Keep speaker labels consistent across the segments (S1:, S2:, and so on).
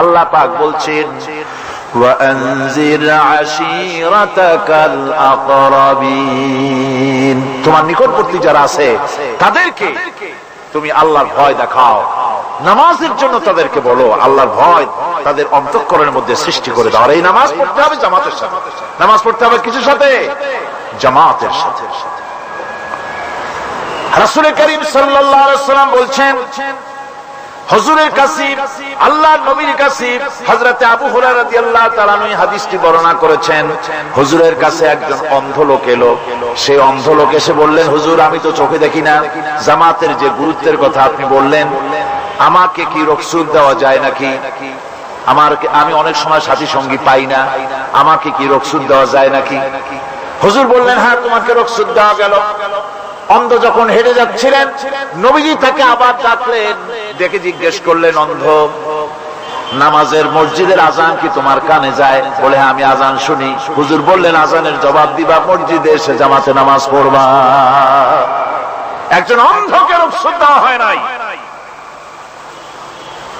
S1: আল্লাহ পাক বলছেন তোমার নিকটবর্তী যারা আছে, তাদেরকে তুমি আল্লাহর ভয় দেখাও। নামাজের জন্য তাদেরকে বলো, আল্লাহর ভয় তাদের অন্তঃকরণের মধ্যে সৃষ্টি করে দাও। এই নামাজ পড়তে হবে জামাতের সাথে। নামাজ পড়তে হবে কিছুর সাথে? জামাতের সাথে। রাসূলের কারীম সাল্লাল্লাহু আলাইহি ওয়াসাল্লাম বলছেন হজুরের কাছে আল্লাহ নবীর কাছে হযরতে আবু হুরায়রা রাদিয়াল্লাহু তাআলা এই হাদিসটি বর্ণনা করেছেন, হুজুরের কাছে একজন অন্ধ লোক এলো। সেই অন্ধ লোক এসে বললেন, হুজুর, আমি তো চোখে দেখি না। জামাতের যে গুরুত্বের কথা আপনি বললেন, আমাকে কি রকসুদ দেওয়া যায় নাকি? আমার আমি অনেক সময় সাথী সঙ্গী পাই না। আমাকে কি রকসুদ দেওয়া যায় নাকি? হুজুর বললেন হ্যাঁ তোমাকে রকসুদ দেওয়া গেল। অন্ধ যখন হেঁটে যাচ্ছিলেন নবীজি তাকে আবার ডাকলেন ডেকে জিজ্ঞেস করলেন অন্ধ নামাজের মসজিদের আজান কি তোমার কানে যায়? বলে হ্যাঁ, আমি আজান শুনি। হুজুর বললেন আজানের জবাব দিবা মসজিদে এসে জামাতে নামাজ পড়বা। একজন অন্ধকে দেওয়া হয় নাই।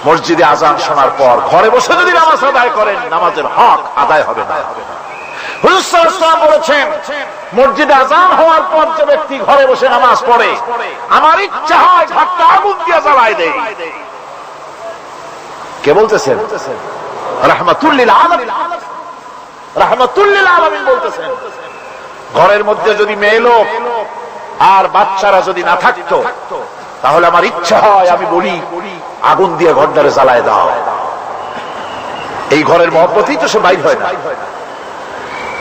S1: মসজিদে আজান শোনার পর ঘরে বসে যদি নামাজ আদায় করেন নামাজের হক আদায় হবে না। বলেছেন আজান হওয়ার পর যে ব্যক্তি ঘরে বসে নামাজ পড়ে, আমার ইচ্ছা হয় ঘরটা আগুন দিয়ে দেয়। কে বলতেছেন? বলতেছেন, ঘরের মধ্যে যদি মেয়ে লোক আর বাচ্চারা যদি না থাকতো, তাহলে আমার ইচ্ছা হয় আমি বলি, আগুন দিয়ে ঘরটারে জ্বালায় দাও। এই ঘরের মহব্বতেই তো সে বাইর হয় না।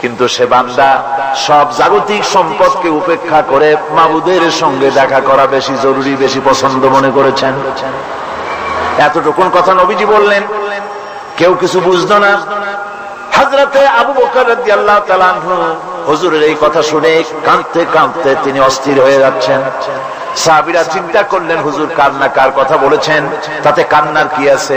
S1: কিন্তু সে বান্দা সব জাগতিক সম্পদকে উপেক্ষা করে মাবুদের সঙ্গে দেখা করা বেশি জরুরি, বেশি পছন্দ মনে করেছেন। এতটুকুন কথা নবীজি বললেন, কেউ কিছু বুঝতো না। হাজরাতে আবু বকর হুজুরের এই কথা শুনে কাঁদতে কাঁদতে তিনি অস্থির হয়ে যাচ্ছেন। সাহাবীরা চিন্তা করলেন, হুজুর কান্না কার কথা বলেছেন, তাতে কান্নার কি আছে?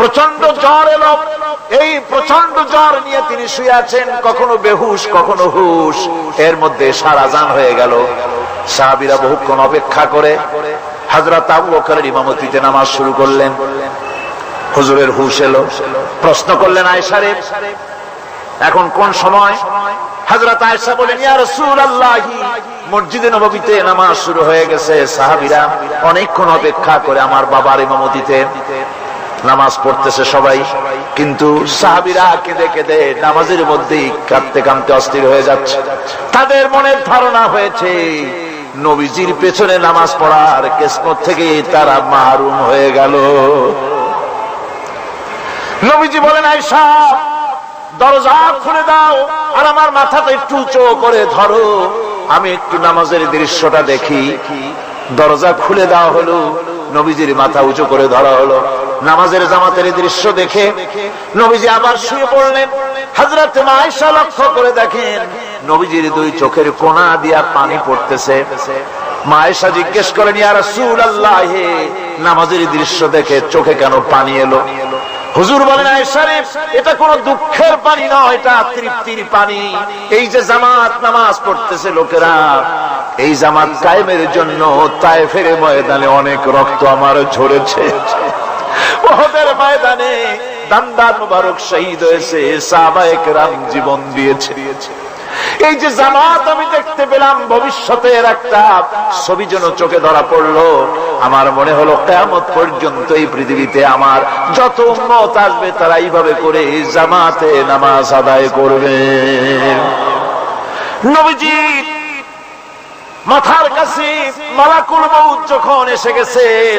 S1: প্রচণ্ড জ্বর এলো। এই প্রচণ্ড জ্বর নিয়ে তিনি শুয়ে আছেন, কখনো বেহুশ, কখনো হুশ। এর মধ্যে সারা জান হয়ে গেল। সাহাবিরা বহুক্ষণ অপেক্ষা করে। হাজরত আবু বকরের ইমামতিতে নামাজ শুরু করলেন। হুজুরের হুশ এলো। প্রশ্ন করলেন আয়সারে এখন কোন সময়? হযরত আয়েশা বলেন মসজিদে নববীতে নামাজ শুরু হয়ে গেছে। সাহাবীরা অনেকক্ষণ অপেক্ষা করে আমার বাবার ইমামতিতে। নামাজ পড়তেছে সবাই, কিন্তু সাহাবীরা কেঁদে কেঁদে নামাজের মধ্যেই কাঁদতে কাঁদতে অস্থির হয়ে যাচ্ছে। তাদের মনের ধারণা হয়েছে, নবীজির পেছনে নামাজ পড়ার কেসমত থেকে তারা মাহরুম হয়ে গেল। নবীজি বলেন আয়সা দরজা খুলে দাও, আর আমার মাথাটা একটু উঁচু করে ধরো। আমি একটু নামাজের দৃশ্যটা দেখি। দরজা খুলে দেওয়া হলো। নবীজির মাথা উঁচু করে ধরা হলো। নামাজের জামাতের দৃশ্য দেখে নবীজি আবার শুয়ে পড়লেন। হাজরত মায়েশা লক্ষ্য করে দেখেন নবীজির দুই চোখের কোনা দিয়া পানি পড়তেছে। মায়েশা জিজ্ঞেস করেন, ইয়া রাসূলুল্লাহ, নামাজের দৃশ্য দেখে চোখে কেন পানি এলো? হুজুর বলেন এটা কোন দুঃখের পানি নয় এটা তৃপ্তির পানি। এই যে জামাত নামাজ পড়তেছে লোকেরা, এই জামাত কায়েমের জন্য তায়েফের ময়দানে অনেক রক্ত আমার ঝরেছে। ময়দানে দান্দার মুবারক শহীদ হয়েছে, সাহাবায়ে কেরাম জীবন দিয়েছে। এই যে জামাত আমি দেখতে পেলাম, ভবিষ্যতের একটা ছবি যেন চোখে ধরা পড়ল। আমার মনে হলো কেমত পর্যন্ত এই পৃথিবীতে আমার যত উন্মত আসবে, তারা এইভাবে করে জামাতে নামাজ আদায় করবে। নবীজি, মাথার কাছে মালাকুল মউত যখন এসে গেছেন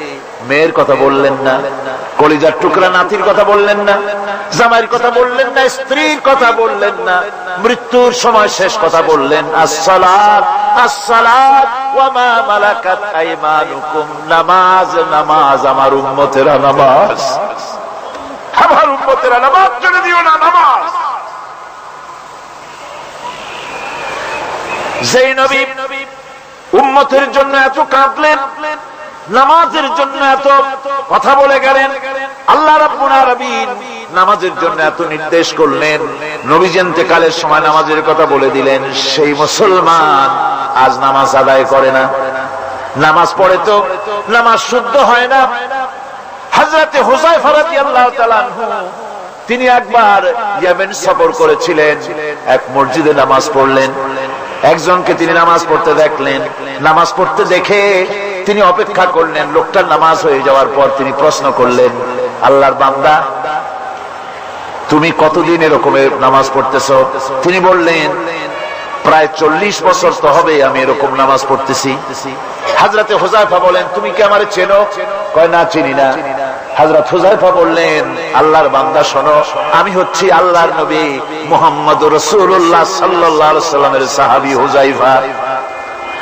S1: মেয়ের কথা বললেন না, কলিজার টুকরা নাতির কথা বললেন না, জামাইয়ের কথা বললেন না, স্ত্রীর কথা বললেন না, মৃত্যুর সময় শেষ কথা বললেন, আসসালাত আসসালাত, ওয়া মা মালাকাত আইমানুকুম, নামাজ নামাজ, আমার উম্মতেরা নামাজ। আমার উম্মতেরা নামাজ চলে দিও না, নামাজ। যেই নবী উম্মতের জন্য এত কাঁদলেন নামাজের জন্য এত কথা বলে গেলেন। আল্লাহ নামাজের জন্য এত নির্দেশ করলেন। নবী কালের সময় নামাজের কথা বলে দিলেন, সেই মুসলমান আজ নামাজ আদায় করে না। নামাজ পড়ে তো নামাজ শুদ্ধ হয় না। হযরতে হুযায়ফা রাদিয়াল্লাহু তাআলা আনহু, তিনি একবার ইয়েমেন সফর করেছিলেন, এক মসজিদে নামাজ পড়লেন। একজনকে তিনি নামাজ পড়তে দেখলেন। নামাজ পড়তে দেখে তিনি অপেক্ষা করলেন, লোকটার নামাজ হয়ে যাওয়ার পর তিনি প্রশ্ন করলেন, আল্লাহর বান্দা, তুমি কতদিন এরকমের নামাজ পড়তেছ? তিনি বললেন, প্রায় চল্লিশ বছর তো হবে আমি এরকম নামাজ পড়তেছি। হাজরাতে হোজাইফা বলেন, তুমি কি আমার চেনো? কয়, না, চিনি না। হাজরত হুজাইফা বললেন, আল্লাহর বান্দা, শোনো, আমি হচ্ছি আল্লাহর নবী মোহাম্মদ রসুল্লাহ সাল্লাহ সাল্লামের সাহাবি হুজাইফা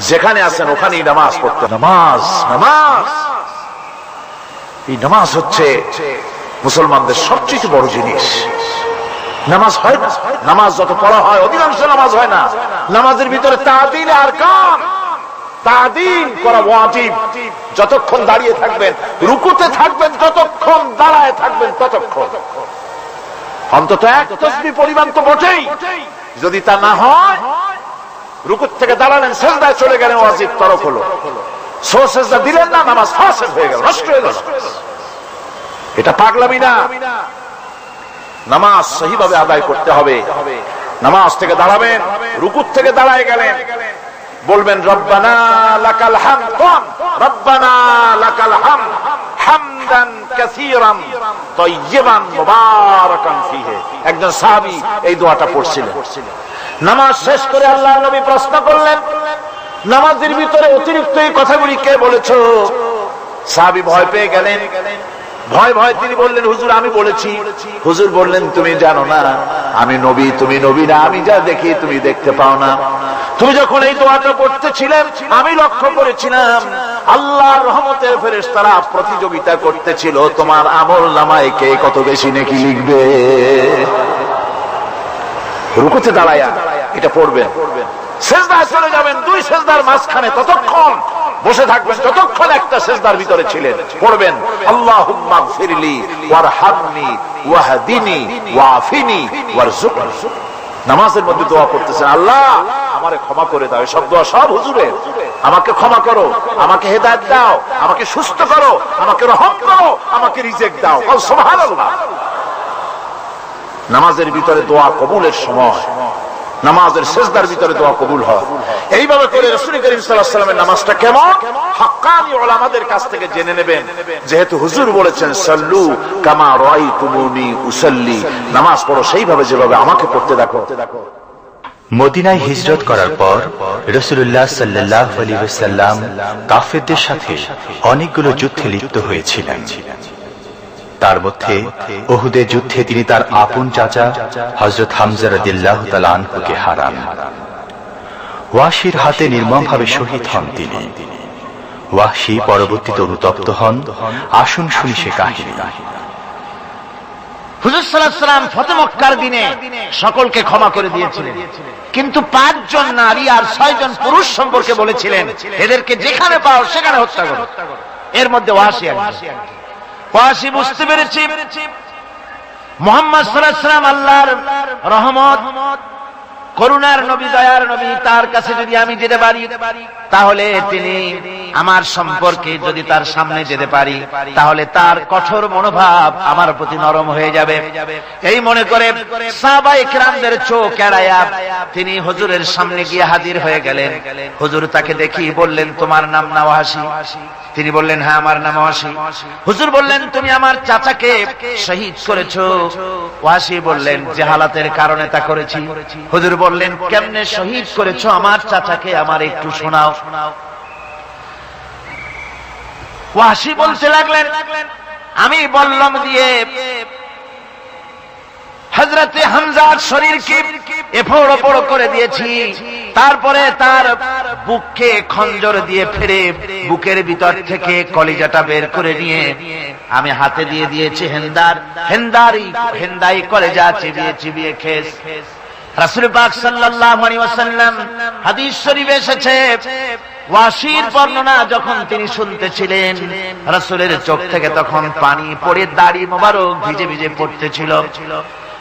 S1: যেখানে আছেন ওখানেই নামাজ পড়তে নামাজ নামাজ। এই নামাজ হচ্ছে মুসলমানদের সবচেয়ে বড় জিনিস। নামাজ হয় না। নামাজ যত পড়া হয়, অধিকাংশ নামাজ হয় না। নামাজের ভিতরে তাদিল আর কাম। তাদিল করা ওয়াজিব। যতক্ষণ দাঁড়িয়ে থাকবেন, রুকুতে থাকবেন ততক্ষণ দাঁড়ায় থাকবেন, ততক্ষণ। অন্তত এক তসবি পরিমাণ তো বটেই। যদি তা না হয় রুকুত থেকে দাঁড়ালেন, সেজদায় চলে গেলেন ওয়াজিব তরফ হলো। সো দিলেন না, নামাজ ফাসেদ হয়ে গেল, নষ্ট হয়ে গেল। এটা পাগলামি না। নামাজ সহিভাবে আদায় করতে হবে। নামাজ থেকে দাঁড়াবেন রুকুত থেকে দাঁড়ায় গেলেন। বলবেন, রব্বানা লাকাল হামদ কোন রব্বানা লাকাল হামদ, হামদান কাসীরান তাইয়িবান মুবারাকান ফিহি। একজন সাহাবী এই দোয়াটা পড়ছিলেন। নামাজ শেষ করে আল্লাহর নবী প্রশ্ন করলেন, নামাজের ভিতরে অতিরিক্ত এই কথাগুলি কে বলেছ? সাহাবী ভয় পেয়ে গেলেন। ভয় ভয় তিনি বললেন, হুজুর, আমি বলেছি। হুজুর বললেন, তুমি জানো না, আমি নবী, তুমি নবী না, আমি যা দেখি তুমি দেখতে পাও না। তুমি যখন এই দোয়াটা করতেছিলেন আমি লক্ষ্য করেছিলাম, আল্লাহর রহমতের ফেরেস তারা প্রতিযোগিতা করতেছিল, তোমার আমল নামায় কে কত বেশি নাকি লিখবে? রুকুতে দাঁড়ায়া
S2: এটা পড়বেন। সেজদায় চলে যাবেন দুই সেজদার মাঝখানে ততক্ষণ বসে থাকবেন। যতক্ষণ একটা সেজদার ভিতরে ছিলেন, পড়বেন, আল্লাহুম্মা ফিরলি ওয়ারহামনি ওয়াহদিনি ওয়াফিনি ওয়ারজুকনি নামাজের মধ্যে দোয়া করতেছেন, আল্লাহ, আমারে ক্ষমা করে দাও। এসব দোয়া সব হুজুরের। আমাকে ক্ষমা করো, আমাকে হেদায়ত দাও, আমাকে সুস্থ করো, আমাকে রহম করো, আমাকে রিজেক্ট দাও। সুবহানাল্লাহ। নামাজের ভিতরে দোয়া কবুলের সময়। নামাজের শেষদার ভিতরে দোয়া কবুল হয়। এইভাবে করে রসুল করিম সাল্লামের নামাজটা কেমন? আমাকে
S3: মদিনায় হিজরত করার পর কাফেরদের সাথে অনেকগুলো যুদ্ধে লিপ্ত হয়েছিলেন। তার মধ্যে ওহুদের যুদ্ধে তিনি তার আপন চাচা হজরত হামজা রাদিল্লাহ তালানহুকে হারান। ওয়াশির হাতে নির্মমভাবে শহীদ হন তিনি। ওয়াশি পরবর্তীতে অনুতপ্ত হন। আসুন শুনি সে কাহিনী।
S1: সকলকে ক্ষমা করে দিয়েছিলেন। কিন্তু পাঁচজন নারী আর ছয়জন পুরুষ সম্পর্কে বলেছিলেন, এদেরকে যেখানে পাও সেখানে হত্যা করো। এর মধ্যে ওয়াসি। ওয়াসি বুঝতে পেরেছি। মোহাম্মদ সাল্লাম আল্লাহর রহমত, করুণার নবী, দয়ার নবী, তার কাছে যদি আমি যেতে পারি, তাহলে তিনি আমার সম্পর্কে যদি তার সামনে যেতে পারি তাহলে তার কঠোর মনোভাব আমার প্রতি নরম হয়ে যাবে। এই মনে করে সাহাবাই কিরামদের চোখ এড়াইয়া তিনি হুজুরের সামনে গিয়ে হাজির হয়ে গেলেন। হুজুর তাকে দেখি বললেন তোমার নাম নাওয়াসি। তিনি বললেন হ্যাঁ আমার নাম ওয়াসি হুজুর বললেন তুমি আমার চাচাকে শহীদ করেছ। ওয়াসি বললেন যে হালাতের কারণে তা করেছি। হুজুর বললেন কেমনে শহীদ করেছ? আমার চাচাকে আমার একটু শোনাও। ওয়াসি বলতে লাগলেন, আমি বললাম দিয়ে হজরতে হামজার শরীরকে এফোড় ওপড় করে দিয়েছি। তারপরে তার বুককে খঞ্জর দিয়ে ফেরে বুকের ভিতর থেকে কলিজাটা বের করে নিয়ে আমি হাতে দিয়ে দিয়েছি হেন্দার। হেন্দারি হেন্দাই কলেজা চিবিয়ে চিবিয়ে খেস। রাসুল পাক সাল্লাল্লাহু আলাইহি ওয়াসাল্লাম হাদিস শরীফে এসেছে ওয়াসির বর্ণনা যখন তিনি শুনতেছিলেন রাসূলের চোখ থেকে তখন পানি পড়ে দাড়ি মোবারক ভিজে ভিজে পড়তেছিল।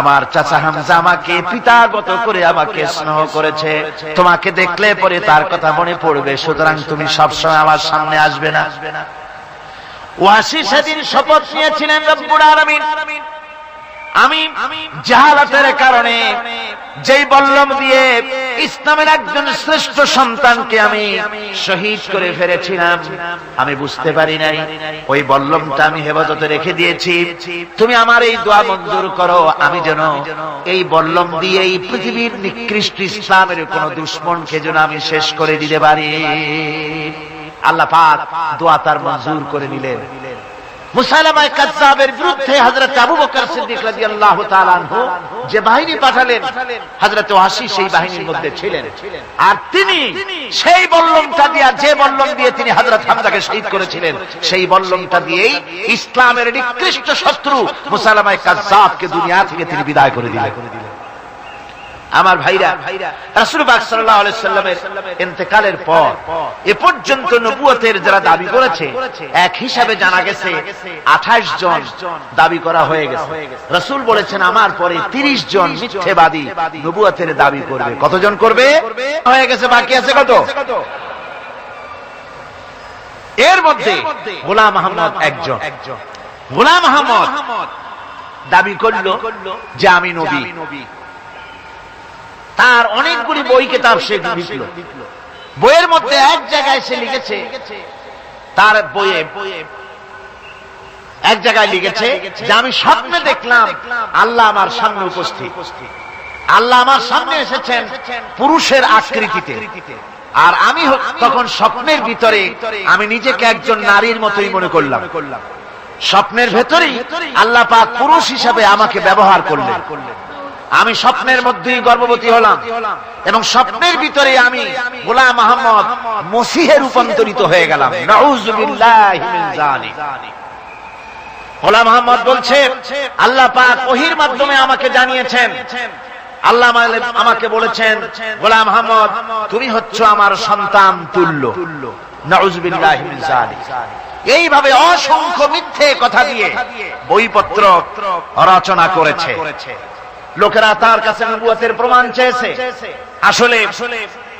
S1: আমার চাচা হামজা আমাকে পিতাগত করে আমাকে স্নেহ করেছে। তোমাকে দেখলে পরে তার কথা মনে পড়বে, সুতরাং তুমি সবসময় আমার সামনে আসবে না। ওয়াসি সেদিন শপথ নিয়েছিলেন আমি জাহালাতের কারণে যেই বল্লম দিয়ে ইসলামের একজন শ্রেষ্ঠ সন্তানকে আমি শহীদ করে ফেলেছিলাম। আমি বুঝতে পারি নাই, ওই বল্লমটা আমি হেফাজতে রেখে দিয়েছি। তুমি আমার এই দোয়া মঞ্জুর করো, আমি যেন এই বল্লম দিয়ে এই পৃথিবীর নিকৃষ্ট ইসলামের কোন দুশ্মনকে যেন আমি শেষ করে দিতে পারি। আল্লাহ পাক দোয়া তার মঞ্জুর করে নিলেন মুসালামায় কাজ্জাবের বিরুদ্ধে হযরত আবু বকর সিদ্দিক তাআলা আনহু যে বাহিনী পাঠালেন, হযরত ওয়াসি সেই বাহিনীর মধ্যে ছিলেন। আর তিনি সেই বল্লমটা দিয়ে, যে বল্লম দিয়ে তিনি হযরত হামজাকে শহীদ করেছিলেন, সেই বল্লমটা দিয়েই ইসলামের নিকৃষ্ট শত্রু মুসালামায় কাজ্জাবকে দুনিয়া থেকে তিনি বিদায় করে দিলেন। আমার ভাইরা, রাসূল সাল্লাল্লাহু সাল্লামের ইন্তেকালের পর, এ পর্যন্ত নবুয়তের যারা দাবি করেছে, এক হিসাবে জানা গেছে 28 জন দাবি করা হয়ে গেছে। রাসূল বলেছেন, আমার পরে 30 জন মিথ্যেবাদী নবুয়তের দাবি করবে। কতজন করবে? হয়ে গেছে, বাকি আছে কত? এর মধ্যে গোলাম আহমদ একজন। গোলাম আহমদ দাবি করল যে আমি নবী। তার অনেকগুলি বই কেতাব সে লিখল। বইয়ের মধ্যে এক জায়গায় সে লিখেছে, তার বইয়ে এক জায়গায় লিখেছে যে আমি স্বপ্নে দেখলাম আল্লাহ আমার সামনে উপস্থিত। আল্লাহ আমার সামনে এসেছেন পুরুষের আকৃতিতে। আর আমি তখন স্বপ্নের ভিতরে আমি নিজেকে একজন নারীর মতোই মনে করলাম। স্বপ্নের ভেতরেই আল্লাহ পাক পুরুষ হিসাবে আমাকে ব্যবহার করলেন। আমি স্বপ্নের মধ্যেই গর্ভবতী হলাম এবং স্বপ্নের ভিতরে আমি গোলাম মোহাম্মদ মসিহে রূপান্তরিত হয়ে গেলাম। বলছে আল্লাহ পাক ওহির মাধ্যমে আমাকে জানিয়েছেন। আল্লাহ আমাকে- বলেছেন গোলাম মোহাম্মদ তুমি হচ্ছ আমার সন্তান তুল্য। নাউজুবিল্লাহি এইভাবে অসংখ্য মিথ্যে কথা দিয়ে বইপত্র রচনা করেছে। লোকেরা তার কাছে নবুয়তের প্রমাণ চেয়েছে। আসলে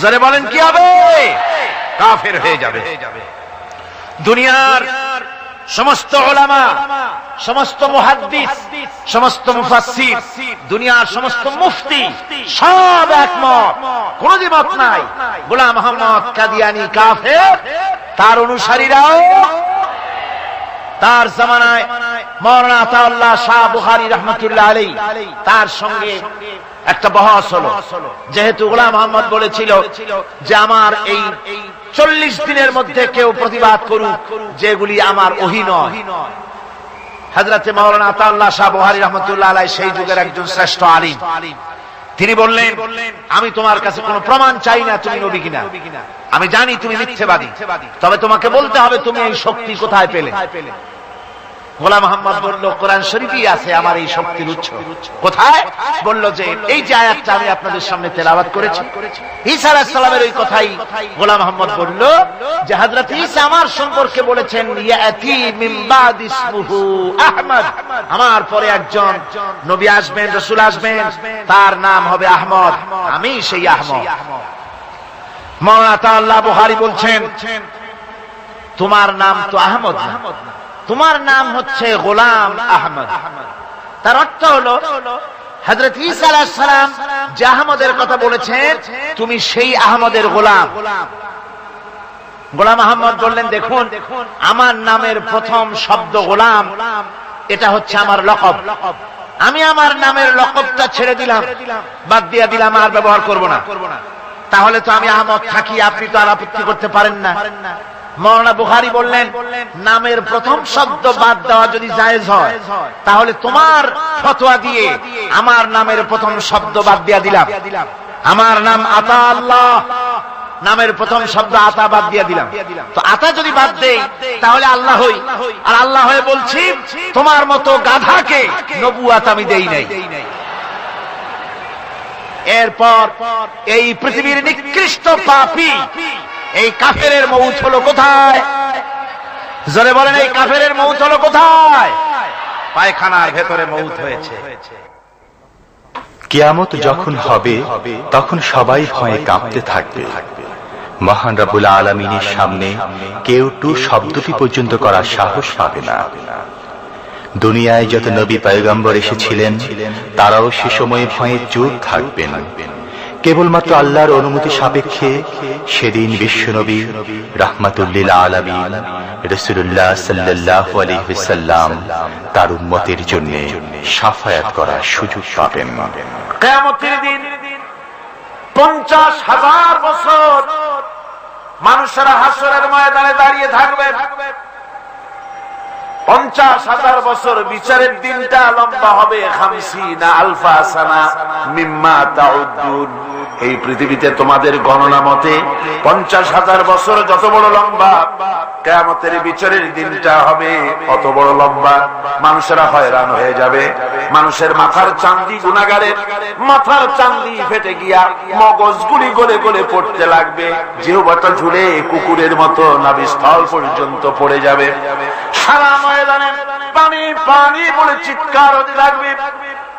S1: জোরে বলেন কি হবে? কাফের হয়ে যাবে। দুনিয়ার সমস্ত ওলামা সমস্ত মুহাদ্দিস সমস্ত মুফাসসির দুনিয়ার সমস্ত মুফতি সব একমত কোন দ্বিমত নাই। গোলাম মোহাম্মদ কাদিয়ানি কাফের তার অনুসারীরাও তার জামানায় মৌলানা আতাউল্লাহ শাহ বুখারী রহমতুল্লাহ আলী তার সঙ্গে একটা বহস হলো। যেহেতু গোলাম মোহাম্মদ বলেছিল যে আমার এই চল্লিশ দিনের মধ্যে কেউ প্রতিবাদ করুক, যেগুলি আমার ওহি নয়। হাজরাতে মৌলানা আতাউল্লাহ শাহ বুহারি রহমতুল্লাহ আলাই সেই যুগের একজন শ্রেষ্ঠ আলিম। তিনি বললেন আমি তোমার কাছে কোনো প্রমাণ চাই না তুমি নবী কিনা। আমি জানি তুমি মিথ্যেবাদী। তবে তোমাকে বলতে হবে তুমি এই শক্তি কোথায় পেলে। গোলাম মোহাম্মদ বলল, কোরআন শরীফই আছে আমার এই শক্তির উৎস। কোথায়? বলল যে, এই যে আয়াতটা আমি আপনাদের সামনে তেলাওয়াত করেছি। ঈসা আলাইহিস ওই কথাই গোলাম মোহাম্মদ বলল যে, হযরত ঈসা আমার সম্পর্কে বলেছেন, ইয়াতি মিন বাদ ইসমুহু আহমদ। আমার পরে একজন নবী আসবেন, রাসূল আসবেন, তার নাম হবে আহমদ। আমি সেই আহমদ। মাওলানা তাআলা বুখারী বলছেন, তোমার নাম তো আহমদ না। তোমার নাম হচ্ছে গোলাম আহমদ। তার অর্থ হলো হজরত ঈসা আলাইহিস সালাম যে আহমদের কথা বলেছেন, তুমি সেই আহমদের গোলাম। গোলাম আহমদ বললেন, দেখুন, আমার নামের প্রথম শব্দ গোলাম, এটা হচ্ছে আমার লকব। আমি আমার নামের লকবটা ছেড়ে দিলাম, বাদ দিয়া দিলাম, আর ব্যবহার করব না। তাহলে তো আমি আহমদ থাকি, আপনি তো আর আপত্তি করতে পারেন না। মৌলানা বুখারি বললেন, নামের প্রথম শব্দ বাদ দেওয়া যদি জায়েজ হয়, তাহলে তোমার ফতোয়া দিয়ে আমার নামের প্রথম শব্দ বাদ দিয়া দিলাম। আমার নাম আতা আল্লাহ, নামের প্রথম শব্দ আতা বাদ দিয়া দিলাম। তো আতা যদি বাদ দেই, তাহলে আল্লাহ হই। আর আল্লাহ হয়ে বলছি, তোমার মতো গাধাকে নবুয়াত আমি দেই নাই। এরপর এই পৃথিবীর নিকৃষ্ট পাপী এই কাফেরের মৌত হলো কোথায়? জোরে বলেন, এই কাফেরের মৌত হলো কোথায়? পায়খানার ভেতরে মৌত হয়েছে।
S3: কিয়ামত যখন হবে, তখন সবাই ভয়ে কাঁপতে থাকবে। মহান রাবুল আলমিনের সামনে কেউ টু শব্দটি পর্যন্ত করার সাহস পাবে না। দুনিয়ায় যত নবী পয়গম্বর এসেছিলেন, তারাও সে সময়ে ভয়ে চুপ থাকবেন। কেবলমাত্র আল্লাহর অনুমতি সাপেক্ষে সেদিন বিশ্বনবী রাহমাতুল্লিল আলামিন রসুল্লাহ সাল্লাহ আলহিসাল্লাম তার উম্মতের জন্য সাফায়াত করার সুযোগ পাবেন।
S4: পঞ্চাশ হাজার বছর মানুষেরা হাসরের ময়দানে দাঁড়িয়ে থাকবে। পঞ্চাশ হাজার বছর বিচারের দিনটা লম্বা হবে খামসি না আলফা সানা মিম্মা তাউদ্দুন। এই পৃথিবীতে তোমাদের গণনা মতে পঞ্চাশ হাজার বছর যত বড় লম্বা, কেয়ামতের বিচারের দিনটা হবে অত বড় লম্বা। মানুষেরা হয়রান হয়ে যাবে। মানুষের মাথার চান্দি গুণাগারের মাথার চান্দি ফেটে গিয়া মগজ গুলি গলে পড়তে লাগবে। জিহবাটা ঝুলে কুকুরের মতো নাবিস্থল পর্যন্ত পড়ে যাবে। সারা ময়দানে পানি পানি বলে চিৎকার হতে লাগবে।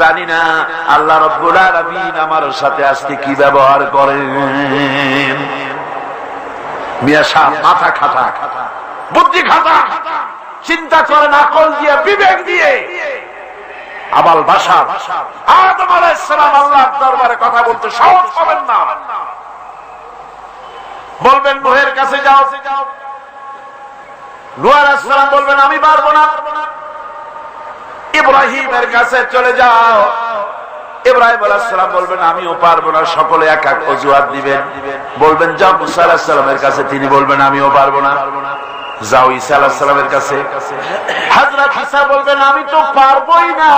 S1: জানি না আল্লাহ রব্বুল আলামিন আমার সাথে আজকে কি ব্যবহার করেন। মিয়া সাহেব, মাথা খাটা, বুদ্ধি খাটা, চিন্তা করেন আকল দিয়ে, বিবেক দিয়ে। আবাল বাসা আদম আলাইহিস সালাম আল্লাহর দরবারে কথা বলতে সাহস পাবেন না। বলবেন, নোহের কাছে যাও। যাও নুয়ার আসসালাম বলবেন, আমি পারব না। ইব্রাহিমের কাছে চলে যাও। ইব্রাহিম আলাহাম বলবেন, আমিও পারব না, সকলে এক এক অজুহাত দিবেন। বলবেন, যাও, মুসা আলাহিসাল্লামের কাছে। তিনি বলবেন, আমিও পারব না। যাও, ঈসা আলাহিসাল্লামের কাছে। হাজরত ঈসা বলবেন, আমি তো পারবোই না,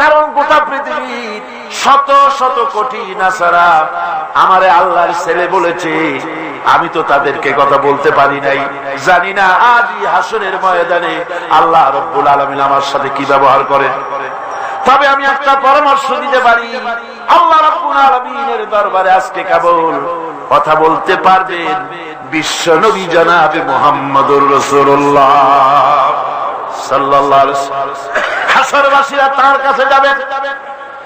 S1: কারণ গোটা পৃথিবীর শত শত কোটি না সারা আমারে আল্লাহর ছেলে বলেছে আমি তো তাদেরকে কথা বলতে পারি নাই। জানি না আদি হাসনের ময়দানে আল্লাহ রব্বুল আলমিন আমার সাথে কি ব্যবহার করেন। তবে আমি একটা পরামর্শ দিতে পারি। আল্লাহ রাব্বুল আলামিনের দরবারে আজকে কেবল কথা বলতে পারবেন বিশ্ব নবী জনাবে মুহাম্মদুর রাসূলুল্লাহ সাল্লাল্লাহু আলাইহি হাসরবাসীরা তার কাছে যাবে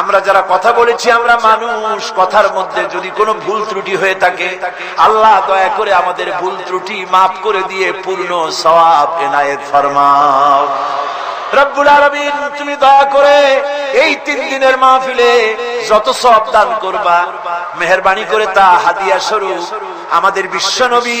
S1: আমরা যারা কথা বলেছি, আমরা মানুষ। কথার মধ্যে যদি কোনো ভুল ত্রুটি হয়ে থাকে, আল্লাহ দয়া করে আমাদের ভুল ত্রুটি মাফ করে দিয়ে পূর্ণ সওয়াব এনায়েত ফরমাও। রব্বুল আলামিন, তুমি দয়া করে এই তিন দিনের মাহফিলে যত সব দান করবা, মেহরবানি করে তা হাদিয়া স্বরূপ আমাদের বিশ্ব নবী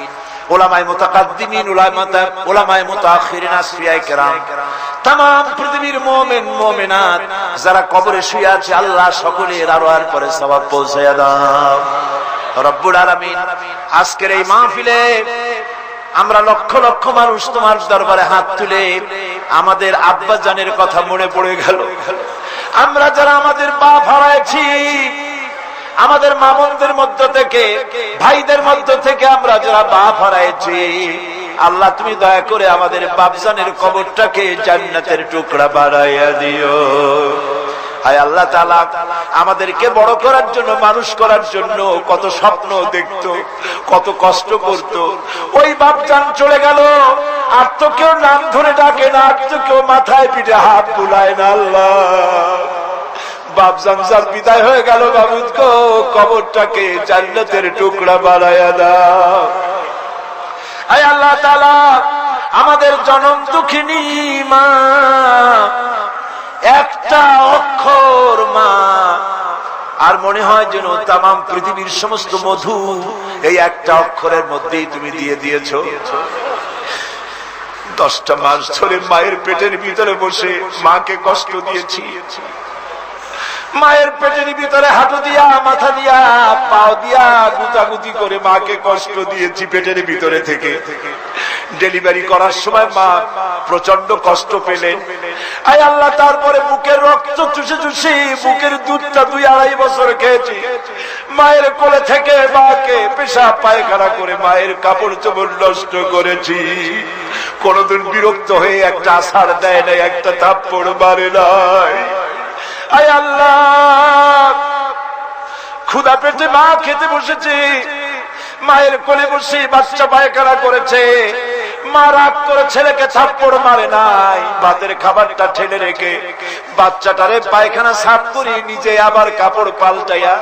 S1: ওলামায়ে ওলামায়ে কেরাম। পৃথিবীর যারা কবরে শুয়ে আছে, আল্লাহ সকলের আরোহার পরে সওয়াব পৌঁছায়া দাও। রব্বুল আলামিন, আজকের এই মাহফিলে আমরা লক্ষ লক্ষ মানুষ তোমার দরবারে হাত তুলে আমাদের আব্বা জানের কথা মনে পড়ে গেল। আমরা যারা আমাদের পা হারাইছি আমাদের মামনদের মধ্য থেকে, ভাইদের মধ্য থেকে আমরা যারা বাপ হারাইছি আল্লাহ তুমি দয়া করে আমাদের বাপজানের কবরটাকে জান্নাতের টুকরা বাড়াইয়া দিও। হায় আল্লাহ তালা আমাদেরকে বড় করার জন্য, মানুষ করার জন্য কত স্বপ্ন দেখত, কত কষ্ট করত। ওই বাপজান চলে গেল, আর তো কেউ নাম ধরে ডাকে না, আর তো কেউ মাথায় পিঠে হাত বুলায় না আল্লাহ। বাপ যার বিদায় হয়ে গেল বাবুদ গো, কবরটাকে জান্নাতের টুকরা বানায়া দাও। আয় আল্লাহ তাআলা, আমাদের জনম দুঃখিনী মা, একটা অক্ষর মা। আর মনে হয় যেন তাম পৃথিবীর সমস্ত মধু এই একটা অক্ষরের মধ্যেই তুমি দিয়ে দিয়েছ। দশটা মাস ধরে মায়ের পেটের ভিতরে বসে মাকে কষ্ট দিয়েছি। মায়ের পেটের ভিতরে হাঁটু দিয়া, মাথা দিয়া, পাও দিয়া গুতাগুতি করে মাকে কষ্ট দিয়েছি পেটের ভিতরে থেকে। ডেলিভারি করার সময় মা প্রচণ্ড কষ্ট পেলেন। আয় আল্লাহ, তারপরে বুকের রক্ত চুষে চুষে বুকের দুধটা দুই আড়াই বছর খেয়েছি। মায়ের কোলে থেকে মাকে পেশা পায়খানা করে মায়ের কাপড় চোপড় নষ্ট করেছি। কোনদিন বিরক্ত হয়ে একটা আষাঢ় দেয় নাই, একটা থাপ্পড় মারে নাই। আল্লাহ। ক্ষুদা পেটে মা খেতে বসেছে। মায়ের কোলে বসে বাচ্চা পায়খানা করেছে। মা রাগ করে ছেলেকে থাপ্পড় মারে নাই ভাতের খাবারটা ঠেলে রেখে বাচ্চাটারে পায়খানা সাফ করে নিজে আবার কাপড় পাল্টাইয়া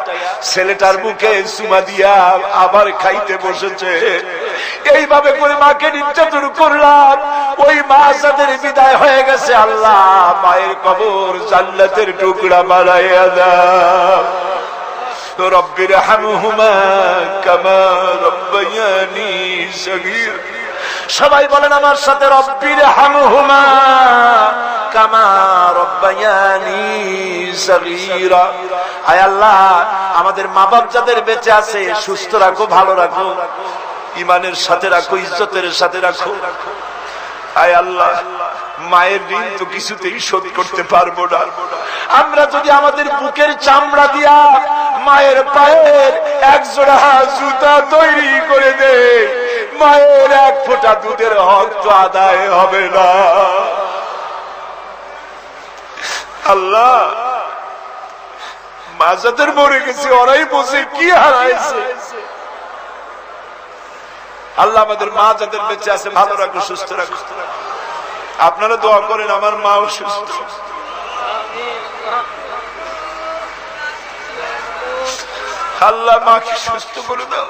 S1: ছেলেটার মুখে সুমা দিয়া আবার খাইতে বসেছে এইভাবে করে মাকে নির্যাতন করলাম ওই মা যাদের বিদায় হয়ে গেছে আল্লাহ মায়ের কবর জান্নাতের টুকরা মারাইয়া দাও رب ارحمهما كما ربياني صغير সবাই বলেন আমার সাথে, রব্বির হামহুমা আয় আল্লাহ, আমাদের মা বাপ যাদের বেঁচে আছে, সুস্থ রাখো, ভালো রাখো ইমানের সাথে রাখো, ইজ্জতের সাথে রাখো। আয় আল্লাহ। মায়ের ঋণ তো কিছুতেই শোধ করতে পারব না। আমরা যদি আমাদের বুকের চামড়া দিয়া মায়ের পায়ের এক জোড়া জুতা তৈরি করে দে মায়ের এক ফোঁটা দুধের হক তো আদায় হবে না। আল্লাহ, মা যাদের মরে গেছে, ওরাই বসে কি হারাইছে। আল্লাহ আমাদের মা যাদের বেঁচে আছে, ভালো রাখো, সুস্থ রাখো। আপনারা দোয়া করেন আমার মা অসুস্থ আল্লাহ মাকে সুস্থ করে দাও।